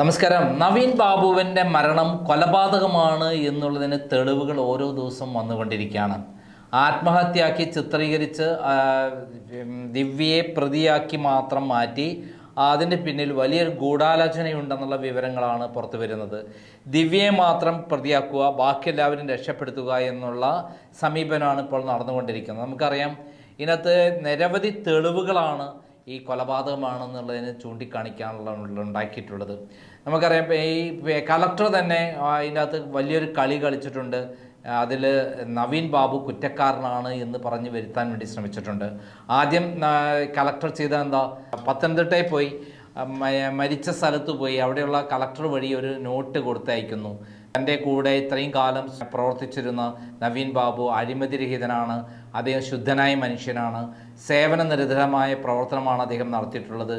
നമസ്കാരം. നവീൻ ബാബുവിന്റെ മരണം കൊലപാതകമാണ് എന്നുള്ളതിന് തെളിവുകൾ ഓരോ ദിവസം വന്നുകൊണ്ടിരിക്കുകയാണ്. ആത്മഹത്യയാക്കി ചിത്രീകരിച്ച് ദിവ്യയെ പ്രതിയാക്കി മാത്രം മാറ്റി അതിന്റെ പിന്നിൽ വലിയൊരു ഗൂഢാലോചനയുണ്ടെന്നുള്ള വിവരങ്ങളാണ് പുറത്തു വരുന്നത്. ദിവ്യയെ മാത്രം പ്രതിയാക്കുക ബാക്കി എല്ലാവരും രക്ഷപ്പെടുത്തുക എന്നുള്ള സമീപനമാണ് ഇപ്പോൾ നടന്നുകൊണ്ടിരിക്കുന്നത്. നമുക്കറിയാം ഇതിനകത്ത് നിരവധി തെളിവുകളാണ് ഈ കൊലപാതകമാണെന്നുള്ളതിന് ചൂണ്ടിക്കാണിക്കാനുള്ള ഉണ്ടാക്കിയിട്ടുള്ളത്. നമുക്കറിയാം ഈ കളക്ടർ തന്നെ അതിന്റെ വലിയൊരു കളി കളിച്ചിട്ടുണ്ട്. അതിൽ നവീൻ ബാബു കുറ്റക്കാരനാണ് എന്ന് പറഞ്ഞ് വരുത്താൻ വേണ്ടി ശ്രമിച്ചിട്ടുണ്ട്. ആദ്യം കളക്ടർ ചെയ്ത എന്താ പത്തനംതിട്ടയിൽ പോയി മരിച്ച സ്ഥലത്ത് പോയി അവിടെയുള്ള കളക്ടർ വഴി ഒരു നോട്ട് കൊടുത്തയക്കുന്നു. തന്റെ കൂടെ ഇത്രയും കാലം പ്രവർത്തിച്ചിരുന്ന നവീൻ ബാബു അഴിമതിരഹിതനാണ്. അദ്ദേഹം ശുദ്ധനായ മനുഷ്യനാണ്. സേവന നിരതരമായ പ്രവർത്തനമാണ് അദ്ദേഹം നടത്തിയിട്ടുള്ളത്.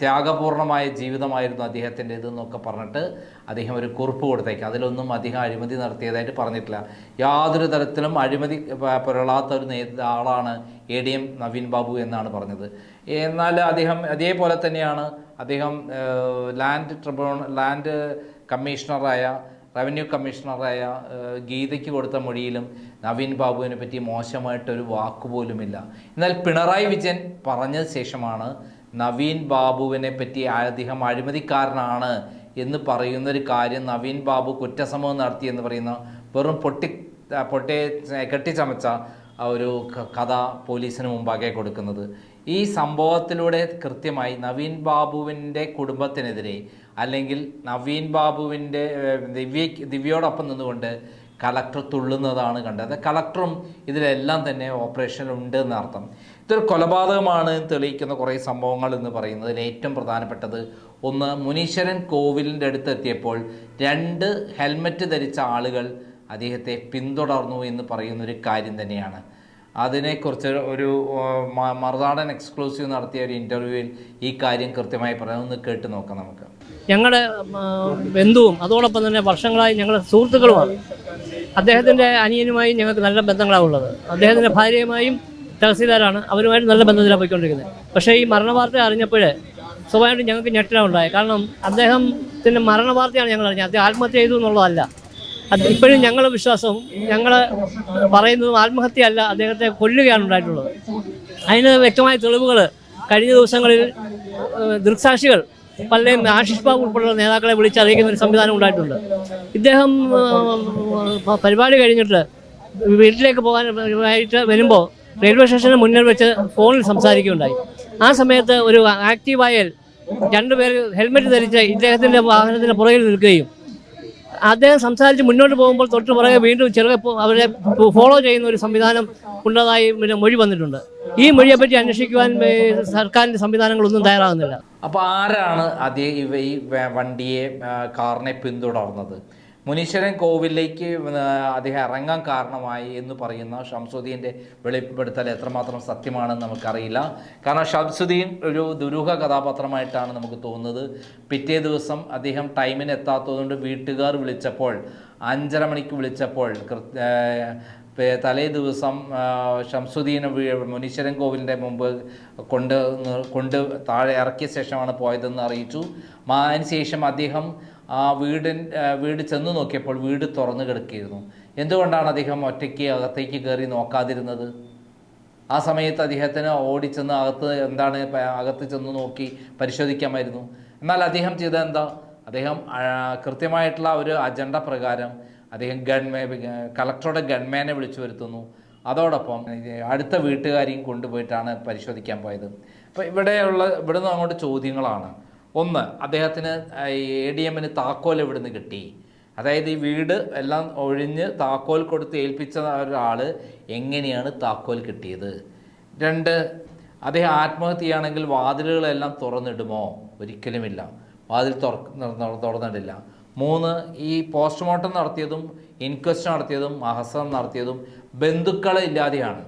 ത്യാഗപൂർണമായ ജീവിതമായിരുന്നു അദ്ദേഹത്തിന്റെ ഇതെന്നൊക്കെ പറഞ്ഞിട്ട് അദ്ദേഹം ഒരു കുറിപ്പ് കൊടുത്തേക്ക്. അതിലൊന്നും അദ്ദേഹം അഴിമതി നടത്തിയതായിട്ട് പറഞ്ഞിട്ടില്ല. യാതൊരു തരത്തിലും അഴിമതി പുരളാത്ത ഒരു ആളാണ് A D M Naveen Babu എന്നാണ് പറഞ്ഞത്. എന്നാൽ അദ്ദേഹം അതേപോലെ തന്നെയാണ് അദ്ദേഹം ലാൻഡ് ട്രിബ്യൂണൽ ലാൻഡ് കമ്മീഷണറായ റവന്യൂ കമ്മീഷണറായ ഗീതയ്ക്ക് കൊടുത്ത മൊഴിയിലും നവീൻ ബാബുവിനെ പറ്റി മോശമായിട്ടൊരു വാക്കുപോലുമില്ല എന്നാൽ പിണറായി വിജയൻ പറഞ്ഞ ശേഷമാണ് നവീൻ ബാബുവിനെ പറ്റി അദ്ദേഹം അഴിമതിക്കാരനാണ് എന്ന് പറയുന്ന ഒരു കാര്യം നവീൻ ബാബു കുറ്റസമൂഹം നടത്തി എന്ന് പറയുന്ന വെറും പൊട്ടി പൊട്ടി കെട്ടിച്ചമച്ച ഒരു കഥ പോലീസിന് മുമ്പാകെ കൊടുക്കുന്നത്. ഈ സംഭവത്തിലൂടെ കൃത്യമായി നവീൻ ബാബുവിന്റെ കുടുംബത്തിനെതിരെ അല്ലെങ്കിൽ നവീൻ ബാബുവിന്റെ ദിവ്യ ദിവ്യയോടൊപ്പം നിന്നുകൊണ്ട് കളക്ടർ തുള്ളുന്നതാണ് കണ്ടത്. കളക്ടറും ഇതിലെല്ലാം തന്നെ ഓപ്പറേഷൻ ഉണ്ട് എന്നർത്ഥം. ഇതൊരു കൊലപാതകമാണ് തെളിയിക്കുന്ന കുറേ സംഭവങ്ങൾ എന്ന് പറയുന്നതിൽ ഏറ്റവും പ്രധാനപ്പെട്ടത് ഒന്ന് മുനീശ്വരൻ കോവിലിന്റെ അടുത്തെത്തിയപ്പോൾ രണ്ട് ഹെൽമറ്റ് ധരിച്ച ആളുകൾ അദ്ദേഹത്തെ പിന്തുടർന്നു എന്ന് പറയുന്നൊരു കാര്യം തന്നെയാണ്. അതിനെക്കുറിച്ച് ഒരു മറുനാടൻ എക്സ്ക്ലൂസീവ് നടത്തിയ ഒരു ഇന്റർവ്യൂവിൽ ഈ കാര്യം കൃത്യമായി പറയാം ഒന്ന് കേട്ട് നോക്കാം നമുക്ക്. ഞങ്ങളുടെ ബന്ധുവും അതോടൊപ്പം തന്നെ വർഷങ്ങളായി ഞങ്ങളുടെ സുഹൃത്തുക്കളുമാണ്. അദ്ദേഹത്തിന്റെ അനിയനുമായി ഞങ്ങൾക്ക് നല്ല ബന്ധങ്ങളാണ് ഉള്ളത്. അദ്ദേഹത്തിന്റെ ഭാര്യയുമായും തഹസീൽദാരാണ്. അവരുമായിട്ട് നല്ല ബന്ധത്തിലാണ് പോയിക്കൊണ്ടിരിക്കുന്നത്. പക്ഷേ ഈ മരണവാർത്ത അറിഞ്ഞപ്പോൾ സ്വാഭാവികമായിട്ടും ഞങ്ങൾക്ക് ഞെട്ടലാണ് ഉണ്ടായത്. കാരണം അദ്ദേഹത്തിന്റെ മരണവാർത്തയാണ് ഞങ്ങൾ അറിഞ്ഞത്. അദ്ദേഹം ആത്മഹത്യ ചെയ്തു എന്നുള്ളതല്ല. ഇപ്പോഴും ഞങ്ങളുടെ വിശ്വാസം ഞങ്ങൾ പറയുന്നതും ആത്മഹത്യയല്ല. അദ്ദേഹത്തെ കൊല്ലുകയാണ് ഉണ്ടായിട്ടുള്ളത്. അതിന് വ്യക്തമായ തെളിവുകൾ കഴിഞ്ഞ ദിവസങ്ങളിൽ ദൃക്സാക്ഷികൾ പലരെയും ആശിഷ് ബാബു ഉൾപ്പെടെയുള്ള നേതാക്കളെ വിളിച്ചറിയിക്കുന്ന ഒരു സംവിധാനം ഉണ്ടായിട്ടുണ്ട്. ഇദ്ദേഹം പരിപാടി കഴിഞ്ഞിട്ട് വീട്ടിലേക്ക് പോകാൻ വരുമ്പോൾ റെയിൽവേ സ്റ്റേഷന് മുന്നിൽ വെച്ച് ഫോണിൽ സംസാരിക്കുകയുണ്ടായി. ആ സമയത്ത് ഒരു ആക്റ്റീവായൽ രണ്ടുപേർ ഹെൽമെറ്റ് ധരിച്ച് ഇദ്ദേഹത്തിന്റെ വാഹനത്തിന് പുറകിൽ നിൽക്കുകയും അദ്ദേഹം സംസാരിച്ച് മുന്നോട്ട് പോകുമ്പോൾ തൊട്ട് പുറകെ വീണ്ടും ചെറുകെ അവരെ ഫോളോ ചെയ്യുന്ന ഒരു സംവിധാനം ഉള്ളതായി പിന്നെ മൊഴി വന്നിട്ടുണ്ട്. ഈ മൊഴിയെ മൊഴിയെപ്പറ്റി അന്വേഷിക്കുവാൻ സർക്കാരിന്റെ സംവിധാനങ്ങളൊന്നും തയ്യാറാകുന്നില്ല. അപ്പോൾ ആരാണ് അതേ ഇവ ഈ വണ്ടിയെ കാറിനെ പിന്തുടർന്നത്? മുനീശ്വരൻ കോവിലേക്ക് അദ്ദേഹം ഇറങ്ങാൻ കാരണമായി എന്ന് പറയുന്ന ഷംസുദ്ദീന്റെ വെളിപ്പെടുത്തൽ എത്രമാത്രം സത്യമാണെന്ന് നമുക്കറിയില്ല. കാരണം ഷംസുദ്ദീൻ ഒരു ദുരൂഹ കഥാപാത്രമായിട്ടാണ് നമുക്ക് തോന്നുന്നത്. പിറ്റേ ദിവസം അദ്ദേഹം ടൈമിന് എത്താത്തതുകൊണ്ട് വീട്ടുകാർ വിളിച്ചപ്പോൾ അഞ്ചര മണിക്ക് വിളിച്ചപ്പോൾ തലേ ദിവസം ഷംസുദ്ദീനെ മുനീശ്വരൻ കോവിലിന്റെ മുമ്പ് കൊണ്ട് കൊണ്ട് താഴെ ഇറക്കിയ ശേഷമാണ് പോയതെന്ന് അറിയിച്ചു. അതിനുശേഷം അദ്ദേഹം ആ വീടിൻ വീട് ചെന്ന് നോക്കിയപ്പോൾ വീട് തുറന്നു കിടക്കുകയായിരുന്നു. എന്തുകൊണ്ടാണ് അദ്ദേഹം ഒറ്റയ്ക്ക് അകത്തേക്ക് കയറി നോക്കാതിരുന്നത്? ആ സമയത്ത് അദ്ദേഹത്തിന് ഓടിച്ചെന്ന് അകത്ത് എന്താണ് അകത്ത് ചെന്ന് നോക്കി പരിശോധിക്കാമായിരുന്നു. എന്നാൽ അദ്ദേഹം ചെയ്ത എന്താ അദ്ദേഹം കൃത്യമായിട്ടുള്ള ഒരു അജണ്ട പ്രകാരം അദ്ദേഹം ഗൺമേ കളക്ടറുടെ ഗൺമാനെ വിളിച്ചു വരുത്തുന്നു. അതോടൊപ്പം അടുത്ത വീട്ടുകാരെയും കൊണ്ടുപോയിട്ടാണ് പരിശോധിക്കാൻ പോയത്. അപ്പോൾ ഇവിടെയുള്ള ഇവിടുന്ന് അങ്ങോട്ട് ചോദ്യങ്ങളാണ്. ഒന്ന് അദ്ദേഹത്തിന് എ ഡി എമ്മിന് താക്കോൽ എവിടുന്ന് കിട്ടി? അതായത് ഈ വീട് എല്ലാം ഒഴിഞ്ഞ് താക്കോൽ കൊടുത്ത് ഏൽപ്പിച്ച ഒരാൾ എങ്ങനെയാണ് താക്കോൽ കിട്ടിയത്? രണ്ട് അദ്ദേഹം ആത്മഹത്യയാണെങ്കിൽ വാതിലുകളെല്ലാം തുറന്നിടുമോ? ഒരിക്കലുമില്ല. വാതിൽ തുറ തുറന്നിടില്ല. മൂന്ന് ഈ പോസ്റ്റ്മോർട്ടം നടത്തിയതും ഇൻക്വസ്റ്റ് നടത്തിയതും അഹസം നടത്തിയതും ബന്ധുക്കളില്ലാതെയാണ്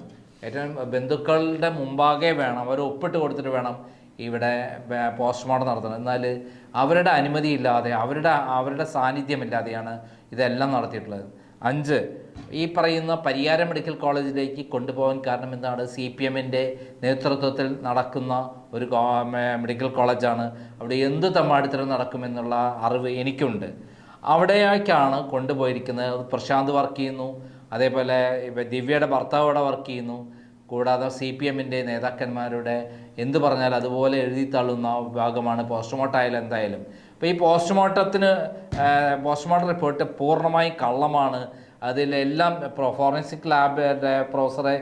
ഏറ്റവും ബന്ധുക്കളുടെ മുമ്പാകെ വേണം അവർ ഒപ്പിട്ട് കൊടുത്തിട്ട് വേണം ഇവിടെ പോസ്റ്റ്മോർട്ടം നടത്തുന്നത്. എന്നാൽ അവരുടെ അനുമതി ഇല്ലാതെ അവരുടെ അവരുടെ സാന്നിധ്യമില്ലാതെയാണ് ഇതെല്ലാം നടത്തിയിട്ടുള്ളത്. അഞ്ച് ഈ പറയുന്ന പരിയാരം മെഡിക്കൽ കോളേജിലേക്ക് കൊണ്ടുപോകാൻ കാരണം എന്താണ്? സി പി എമ്മിന്റെ നേതൃത്വത്തിൽ നടക്കുന്ന ഒരു മെഡിക്കൽ കോളേജാണ്. അവിടെ എന്ത് തമ്മാടിത്തരം നടക്കുമെന്നുള്ള അറിവ് എനിക്കുണ്ട്. അവിടേക്കാണ് കൊണ്ടുപോയിരിക്കുന്നത്. പ്രശാന്ത് വർക്ക് ചെയ്യുന്നു. അതേപോലെ ദിവ്യയുടെ ഭർത്താവ് അവിടെ വർക്ക് ചെയ്യുന്നു. കൂടാതെ സി പി എമ്മിന്റെ നേതാക്കന്മാരുടെ എന്ത് പറഞ്ഞാൽ അതുപോലെ എഴുതി തള്ളുന്ന വിഭാഗമാണ് പോസ്റ്റ്മോർട്ടം ആയാലും എന്തായാലും. അപ്പോൾ ഈ പോസ്റ്റ്മോർട്ടത്തിന് പോസ്റ്റ്മോർട്ടം റിപ്പോർട്ട് പൂർണമായും കള്ളമാണ്. അതിലെല്ലാം പ്രോ ഫോറൻസിക് ലാബിന്റെ പ്രൊഫസറെ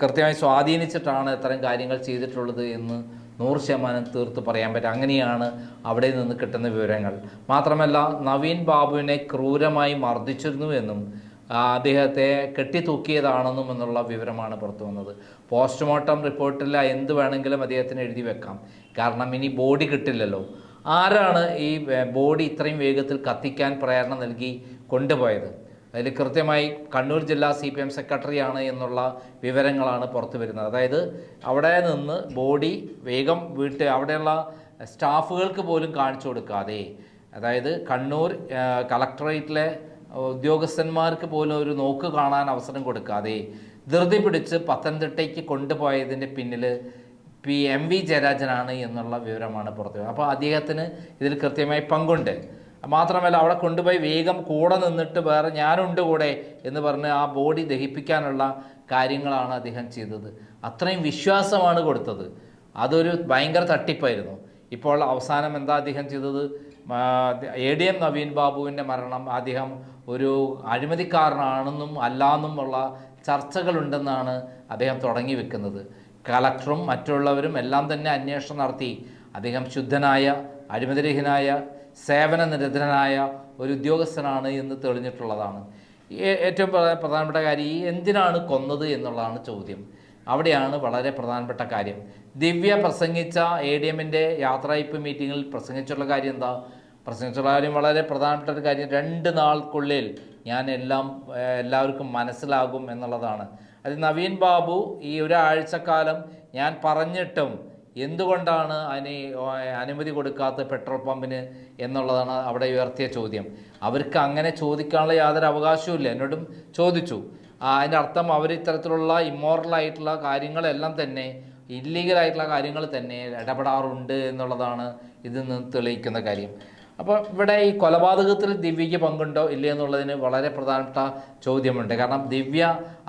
കൃത്യമായി സ്വാധീനിച്ചിട്ടാണ് ഇത്തരം കാര്യങ്ങൾ ചെയ്തിട്ടുള്ളത് എന്ന് നൂറ് ശതമാനം തീർത്ത് പറയാൻ പറ്റും. അങ്ങനെയാണ് അവിടെ നിന്ന് കിട്ടുന്ന വിവരങ്ങൾ. മാത്രമല്ല നവീൻ ബാബുവിനെ ക്രൂരമായി മർദ്ദിച്ചിരുന്നു എന്നും അദ്ദേഹത്തെ കെട്ടിത്തൂക്കിയതാണെന്നും എന്നുള്ള വിവരമാണ് പുറത്തു വന്നത്. പോസ്റ്റ്മോർട്ടം റിപ്പോർട്ടിൽ എന്ത് വേണമെങ്കിലും അദ്ദേഹത്തിന് എഴുതി വെക്കാം. കാരണം ഇനി ബോഡി കിട്ടില്ലല്ലോ. ആരാണ് ഈ ബോഡി ഇത്രയും വേഗത്തിൽ കത്തിക്കാൻ പ്രേരണ നൽകി കൊണ്ടുപോയത്? അതിൽ കൃത്യമായി കണ്ണൂർ ജില്ലാ സി പി എം സെക്രട്ടറിയാണ് എന്നുള്ള വിവരങ്ങളാണ് പുറത്തു വരുന്നത്. അതായത് അവിടെ നിന്ന് ബോഡി വേഗം വീട്ട് അവിടെയുള്ള സ്റ്റാഫുകൾക്ക് പോലും കാണിച്ചു കൊടുക്കാതെ. അതായത് കണ്ണൂർ കളക്ടറേറ്റിലെ ഉദ്യോഗസ്ഥന്മാർക്ക് പോലും ഒരു നോക്ക് കാണാൻ അവസരം കൊടുക്കാതെ ധൃതി പിടിച്ച് പത്തനംതിട്ടയ്ക്ക് കൊണ്ടുപോയതിന്റെ പിന്നിൽ പി എം വി ജയരാജനാണ് എന്നുള്ള വിവരമാണ് പുറത്തു അപ്പോൾ അദ്ദേഹത്തിന് ഇതിൽ കൃത്യമായി പങ്കുണ്ട്. മാത്രമല്ല അവിടെ കൊണ്ടുപോയി വേഗം കൂടെ നിന്നിട്ട് വേറെ ഞാനുണ്ട് കൂടെ എന്ന് പറഞ്ഞ് ആ ബോഡി ദഹിപ്പിക്കാനുള്ള കാര്യങ്ങളാണ് അദ്ദേഹം ചെയ്തത്. അത്രയും വിശ്വാസമാണ് കൊടുത്തത്. അതൊരു ഭയങ്കര തട്ടിപ്പായിരുന്നു. ഇപ്പോൾ അവസാനം എന്താ അദ്ദേഹം ചെയ്തത്? എ ഡി എം നവീൻ ബാബുവിന്റെ മരണം അദ്ദേഹം ഒരു അഴിമതിക്കാരനാണെന്നും അല്ലാന്നുമുള്ള ചർച്ചകളുണ്ടെന്നാണ് അദ്ദേഹം തുടങ്ങി വെക്കുന്നത്. കളക്ടറും മറ്റുള്ളവരും എല്ലാം തന്നെ അന്വേഷണം നടത്തി. അദ്ദേഹം ശുദ്ധനായ അഴിമതിരഹിതനായ സേവന നിരതനായ ഒരു ഉദ്യോഗസ്ഥനാണ് എന്ന് തെളിഞ്ഞിട്ടുള്ളതാണ്. ഏറ്റവും പ്രധാനപ്പെട്ട കാര്യം ഈ എന്തിനാണ് കൊന്നത് എന്നുള്ളതാണ് ചോദ്യം. അവിടെയാണ് വളരെ പ്രധാനപ്പെട്ട കാര്യം. ദിവ്യ പ്രസംഗിച്ച എ ഡി എമ്മിന്റെ യാത്രയപ്പ് മീറ്റിങ്ങിൽ പ്രസംഗിച്ചുള്ള കാര്യം എന്താ? പ്രസംഗിച്ചുള്ള കാര്യം വളരെ പ്രധാനപ്പെട്ട ഒരു കാര്യം. രണ്ട് നാൾക്കുള്ളിൽ ഞാൻ എല്ലാം എല്ലാവർക്കും മനസ്സിലാകും എന്നുള്ളതാണ്. അത് നവീൻ ബാബു ഈ ഒരാഴ്ചക്കാലം ഞാൻ പറഞ്ഞിട്ടും എന്തുകൊണ്ടാണ് അതിന് അനുമതി കൊടുക്കാത്ത പെട്രോൾ പമ്പിന് എന്നുള്ളതാണ് അവിടെ ഉയർത്തിയ ചോദ്യം. അവർക്ക് അങ്ങനെ ചോദിക്കാനുള്ള യാതൊരു അവകാശവും ഇല്ല. എന്നോടും ചോദിച്ചു. അതിന്റെ അർത്ഥം അവർ ഇത്തരത്തിലുള്ള ഇമ്മോറലായിട്ടുള്ള കാര്യങ്ങളെല്ലാം തന്നെ ഇല്ലീഗലായിട്ടുള്ള കാര്യങ്ങൾ തന്നെ ഇടപെടാറുണ്ട് എന്നുള്ളതാണ് ഇതിൽ നിന്ന് തെളിയിക്കുന്ന കാര്യം. അപ്പോൾ ഇവിടെ ഈ കൊലപാതകത്തിൽ ദിവ്യയ്ക്ക് പങ്കുണ്ടോ ഇല്ലേ എന്നുള്ളതിന് വളരെ പ്രധാനപ്പെട്ട ചോദ്യമുണ്ട്. കാരണം ദിവ്യ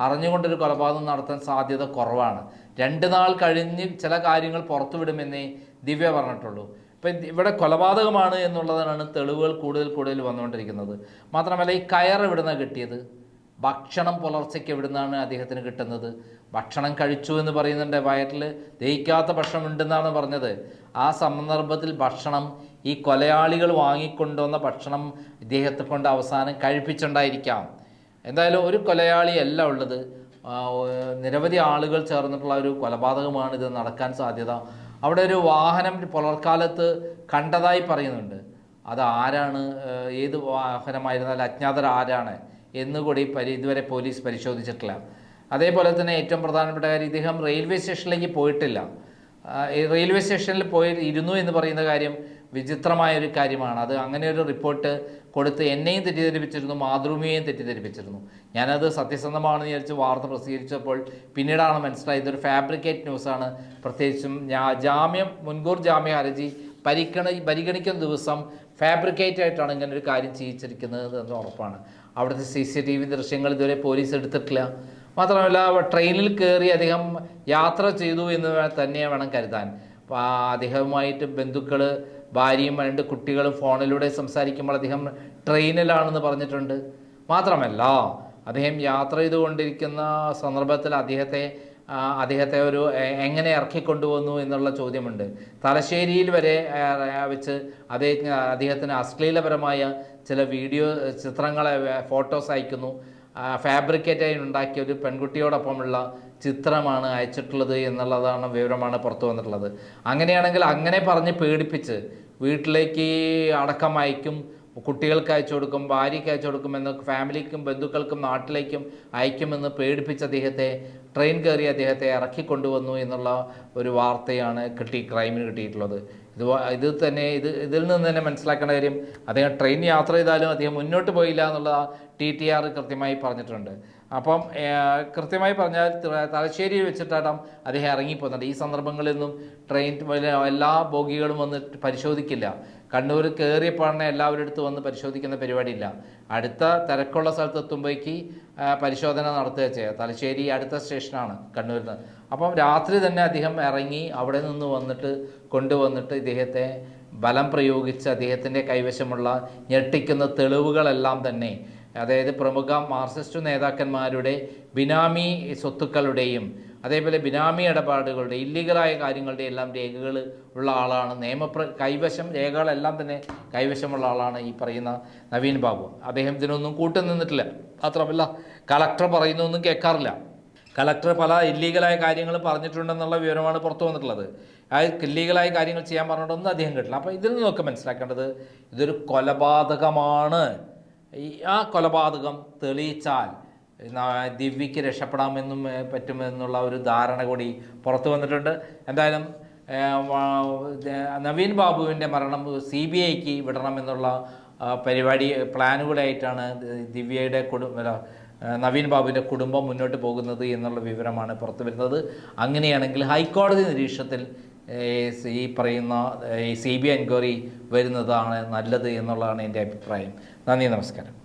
അറിഞ്ഞുകൊണ്ടൊരു കൊലപാതകം നടത്താൻ സാധ്യത കുറവാണ്. രണ്ട് നാൾ കഴിഞ്ഞ് ചില കാര്യങ്ങൾ പുറത്തുവിടുമെന്നേ ദിവ്യ പറഞ്ഞിട്ടുള്ളൂ. ഇപ്പം ഇവിടെ കൊലപാതകമാണ് എന്നുള്ളതാണ് തെളിവുകൾ കൂടുതൽ കൂടുതൽ വന്നുകൊണ്ടിരിക്കുന്നത്. മാത്രമല്ല ഈ കയർ എവിടുന്ന കിട്ടിയത്? ഭക്ഷണം പുലർച്ചയ്ക്ക് എവിടുന്നാണ് അദ്ദേഹത്തിന് കിട്ടുന്നത്? ഭക്ഷണം കഴിച്ചു എന്ന് പറയുന്നുണ്ട് വയറ്റിൽ ദഹിക്കാത്ത ഭക്ഷണം ഉണ്ടെന്നാണ് പറഞ്ഞത്. ആ സന്ദർഭത്തിൽ ഭക്ഷണം ഈ കൊലയാളികൾ വാങ്ങിക്കൊണ്ടുവന്ന ഭക്ഷണം ഇദ്ദേഹത്തെ കൊണ്ട് അവസാനം കഴിപ്പിച്ചുണ്ടായിരിക്കാം എന്തായാലും ഒരു കൊലയാളിയല്ല ഉള്ളത്. നിരവധി ആളുകൾ ചേർന്നിട്ടുള്ള ഒരു കൊലപാതകമാണ് ഇത് നടക്കാൻ സാധ്യത. അവിടെ ഒരു വാഹനം പുലർക്കാലത്ത് കണ്ടതായി പറയുന്നുണ്ട്. അത് ആരാണ്? ഏത് വാഹനമായിരുന്നാലും അജ്ഞാതർ ആരാണ് എന്നുകൂടി പരി ഇതുവരെ പോലീസ് പരിശോധിച്ചിട്ടില്ല. അതേപോലെ തന്നെ ഏറ്റവും പ്രധാനപ്പെട്ട കാര്യം ഇദ്ദേഹം റെയിൽവേ സ്റ്റേഷനിലേക്ക് പോയിട്ടില്ല. റെയിൽവേ സ്റ്റേഷനിൽ പോയി ഇരുന്നു എന്ന് പറയുന്ന കാര്യം വിചിത്രമായൊരു കാര്യമാണ്. അത് അങ്ങനെ ഒരു റിപ്പോർട്ട് കൊടുത്ത് എന്നെയും തെറ്റിദ്ധരിപ്പിച്ചിരുന്നു മാതൃഭൂമിയെയും തെറ്റിദ്ധരിപ്പിച്ചിരുന്നു. ഞാനത് സത്യസന്ധമാണെന്ന് വിചാരിച്ച് വാർത്ത പ്രസിദ്ധീകരിച്ചപ്പോൾ പിന്നീടാണ് മനസ്സിലായത്. ഇതൊരു ഫാബ്രിക്കേറ്റ് ന്യൂസാണ്. പ്രത്യേകിച്ചും ജാമ്യം മുൻകൂർ ജാമ്യ ഹർജി പരിഗണ പരിഗണിക്കുന്ന ദിവസം ഫാബ്രിക്കേറ്റ് ആയിട്ടാണ് ഇങ്ങനെ ഒരു കാര്യം ചെയ്യിച്ചിരിക്കുന്നത് എന്ന് ഉറപ്പാണ്. അവിടുത്തെ സി സി ടി വി ദൃശ്യങ്ങൾ ഇതുവരെ പോലീസ് എടുത്തിട്ടില്ല. മാത്രമല്ല ട്രെയിനിൽ കയറി അദ്ദേഹം യാത്ര ചെയ്തു എന്ന് തന്നെ വേണം കരുതാൻ. അപ്പോൾ അദ്ദേഹവുമായിട്ട് ബന്ധുക്കൾ ഭാര്യയും രണ്ട് കുട്ടികളും ഫോണിലൂടെ സംസാരിക്കുമ്പോൾ അദ്ദേഹം ട്രെയിനിലാണെന്ന് പറഞ്ഞിട്ടുണ്ട്. മാത്രമല്ല അദ്ദേഹം യാത്ര ചെയ്തുകൊണ്ടിരിക്കുന്ന സന്ദർഭത്തിൽ അദ്ദേഹത്തെ അദ്ദേഹത്തെ ഒരു എങ്ങനെ ഇറക്കിക്കൊണ്ടുവന്നു എന്നുള്ള ചോദ്യമുണ്ട്. തലശ്ശേരിയിൽ വരെ വെച്ച് അദ്ദേഹത്തിന് അദ്ദേഹത്തിന് അശ്ലീലപരമായ ചില വീഡിയോ ചിത്രങ്ങളെ ഫോട്ടോസ് അയക്കുന്നു. ഫാബ്രിക്കേറ്റായി ഉണ്ടാക്കിയ ഒരു പെൺകുട്ടിയോടൊപ്പമുള്ള ചിത്രമാണ് അയച്ചിട്ടുള്ളത് എന്നുള്ളതാണ് വിവരമാണ് പുറത്തു വന്നിട്ടുള്ളത്. അങ്ങനെയാണെങ്കിൽ അങ്ങനെ പറഞ്ഞ് പേടിപ്പിച്ച് വീട്ടിലേക്ക് അടക്കം അയക്കും കുട്ടികൾക്ക് അയച്ചു കൊടുക്കും ഭാര്യയ്ക്ക് അയച്ചു കൊടുക്കുമെന്ന് ഫാമിലിക്കും ബന്ധുക്കൾക്കും നാട്ടിലേക്കും അയക്കുമെന്ന് പേടിപ്പിച്ച അദ്ദേഹത്തെ ട്രെയിൻ കയറി അദ്ദേഹത്തെ ഇറക്കിക്കൊണ്ടുവന്നു എന്നുള്ള ഒരു വാർത്തയാണ് കിട്ടി ക്രൈമിന് കിട്ടിയിട്ടുള്ളത്. ഇത് ഇത് തന്നെ ഇത് ഇതിൽ നിന്ന് തന്നെ മനസ്സിലാക്കേണ്ട കാര്യം അദ്ദേഹം ട്രെയിൻ യാത്ര ചെയ്താലും അദ്ദേഹം മുന്നോട്ട് പോയില്ല എന്നുള്ള ടി ടി ആർ കൃത്യമായി പറഞ്ഞിട്ടുണ്ട്. അപ്പം കൃത്യമായി പറഞ്ഞാൽ തലശ്ശേരി വെച്ചിട്ടാണ് അദ്ദേഹം ഇറങ്ങിപ്പോകുന്നുണ്ട് ഈ സന്ദർഭങ്ങളിൽ നിന്നും ട്രെയിൻ എല്ലാ ബോഗികളും വന്ന് പരിശോധിക്കില്ല. കണ്ണൂർ കയറിയപ്പോഴാണ് എല്ലാവരുടെ അടുത്ത് വന്ന് പരിശോധിക്കുന്ന പരിപാടിയില്ല. അടുത്ത തിരക്കുള്ള സ്ഥലത്ത് എത്തുമ്പോഴേക്ക് പരിശോധന നടത്തുക ചെയ്യുക തലശ്ശേരി അടുത്ത സ്റ്റേഷനാണ് കണ്ണൂരിൽ നിന്ന് അപ്പം രാത്രി തന്നെ അദ്ദേഹം ഇറങ്ങി അവിടെ നിന്ന് വന്നിട്ട് കൊണ്ടുവന്നിട്ട് ഇദ്ദേഹത്തെ ബലം പ്രയോഗിച്ച് അദ്ദേഹത്തിന്റെ കൈവശമുള്ള ഞെട്ടിക്കുന്ന തെളിവുകളെല്ലാം തന്നെ അതായത് പ്രമുഖ മാർക്സിസ്റ്റ് നേതാക്കന്മാരുടെ ബിനാമി സ്വത്തുക്കളുടെയും അതേപോലെ ബിനാമി ഇടപാടുകളുടെ ഇല്ലീഗലായ കാര്യങ്ങളുടെ എല്ലാം രേഖകൾ ഉള്ള ആളാണ്. നിയമപ്ര കൈവശം രേഖകളെല്ലാം തന്നെ കൈവശമുള്ള ആളാണ് ഈ പറയുന്ന നവീൻ ബാബു. അദ്ദേഹം ഇതിനൊന്നും കൂട്ടു നിന്നിട്ടില്ല. മാത്രമല്ല കളക്ടർ പറയുന്നൊന്നും കേൾക്കാറില്ല. കളക്ടർ പല ഇല്ലീഗലായ കാര്യങ്ങൾ പറഞ്ഞിട്ടുണ്ടെന്നുള്ള വിവരമാണ് പുറത്തു വന്നിട്ടുള്ളത്. ആ ഇല്ലീഗലായ കാര്യങ്ങൾ ചെയ്യാൻ പറഞ്ഞിട്ടൊന്നും അദ്ദേഹം കേട്ടില്ല. അപ്പോൾ ഇതിൽ നിന്നൊക്കെ മനസ്സിലാക്കേണ്ടത് ഇതൊരു കൊലപാതകമാണ്. ഈ ആ കൊലപാതകം തെളിയിച്ചാൽ ദിവ്യയ്ക്ക് രക്ഷപ്പെടാമെന്നും പറ്റുമെന്നുള്ള ഒരു ധാരണ കൂടി പുറത്തു വന്നിട്ടുണ്ട്. എന്തായാലും നവീൻ ബാബുവിന്റെ മരണം സി ബി ഐക്ക് വിടണമെന്നുള്ള പരിപാടി പ്ലാനുകളായിട്ടാണ് ദിവ്യയുടെ കുടുംബ നവീൻ ബാബുവിന്റെ കുടുംബം മുന്നോട്ട് പോകുന്നത് എന്നുള്ള വിവരമാണ് പുറത്തു വരുന്നത്. അങ്ങനെയാണെങ്കിൽ ഹൈക്കോടതി നിരീക്ഷണത്തിൽ ഈ പറയുന്ന സി ബി ഐ എൻക്വയറി വരുന്നതാണ് നല്ലത് എന്നുള്ളതാണ് എന്റെ അഭിപ്രായം. നന്ദി നമസ്കാരം.